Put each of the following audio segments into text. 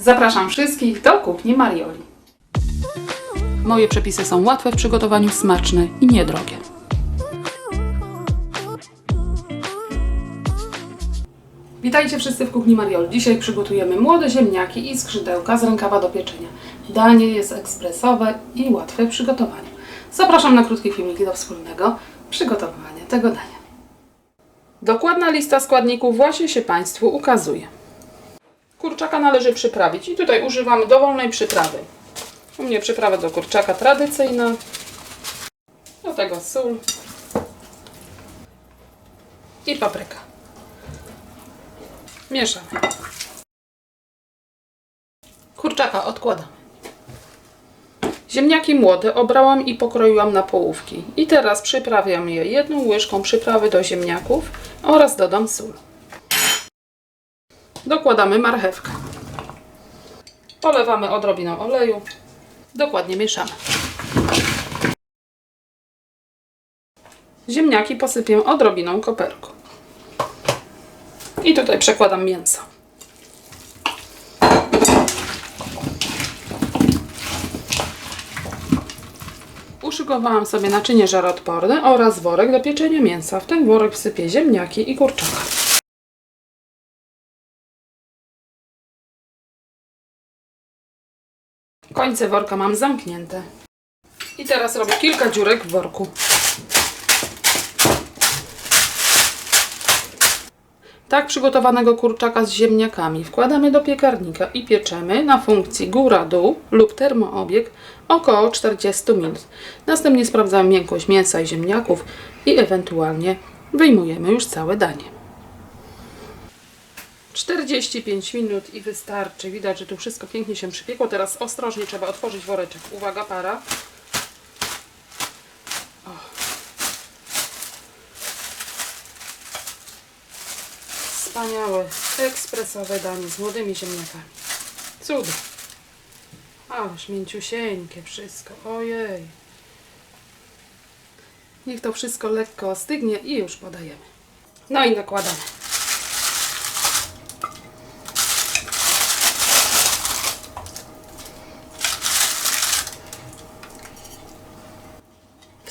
Zapraszam wszystkich do kuchni Marioli. Moje przepisy są łatwe w przygotowaniu, smaczne i niedrogie. Witajcie wszyscy w kuchni Marioli. Dzisiaj przygotujemy młode ziemniaki i skrzydełka z rękawa do pieczenia. Danie jest ekspresowe i łatwe w przygotowaniu. Zapraszam na krótkie filmiki do wspólnego przygotowania tego dania. Dokładna lista składników właśnie się Państwu ukazuje. Kurczaka należy przyprawić i tutaj używamy dowolnej przyprawy. U mnie przyprawa do kurczaka tradycyjna. Do tego sól i papryka. Mieszamy. Kurczaka odkładamy. Ziemniaki młode obrałam i pokroiłam na połówki. I teraz przyprawiam je jedną łyżką przyprawy do ziemniaków oraz dodam sól. Dokładamy marchewkę. Polewamy odrobiną oleju. Dokładnie mieszamy. Ziemniaki posypię odrobiną koperku. I tutaj przekładam mięso. Uszykowałam sobie naczynie żaroodporne oraz worek do pieczenia mięsa. W ten worek wsypię ziemniaki i kurczaka. Końce worka mam zamknięte. I teraz robię kilka dziurek w worku. Tak przygotowanego kurczaka z ziemniakami wkładamy do piekarnika i pieczemy na funkcji góra-dół lub termoobieg około 40 minut. Następnie sprawdzamy miękkość mięsa i ziemniaków i ewentualnie wyjmujemy już całe danie. 45 minut i wystarczy. Widać, że tu wszystko pięknie się przypiekło. Teraz ostrożnie trzeba otworzyć woreczek. Uwaga, para. Wspaniałe, ekspresowe danie z młodymi ziemniakami. Cudo. Ależ mięciusieńkie wszystko. Ojej. Niech to wszystko lekko ostygnie i już podajemy. No i nakładamy.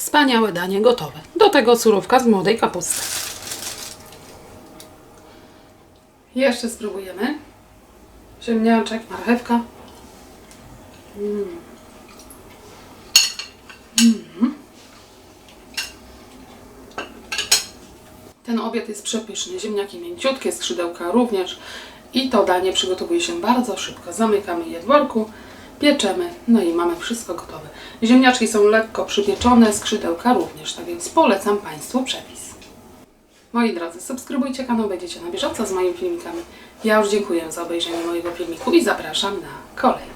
Wspaniałe danie gotowe. Do tego surówka z młodej kapusty. Jeszcze spróbujemy. Ziemniaczek, marchewka. Mm. Mm. Ten obiad jest przepyszny. Ziemniaki mięciutkie, skrzydełka również. I to danie przygotowuje się bardzo szybko. Zamykamy je w worku, pieczemy, no i mamy wszystko gotowe. Ziemniaczki są lekko przypieczone, skrzydełka również, tak więc polecam Państwu przepis. Moi drodzy, subskrybujcie kanał, będziecie na bieżąco z moimi filmikami. Ja już dziękuję za obejrzenie mojego filmiku i zapraszam na kolejny.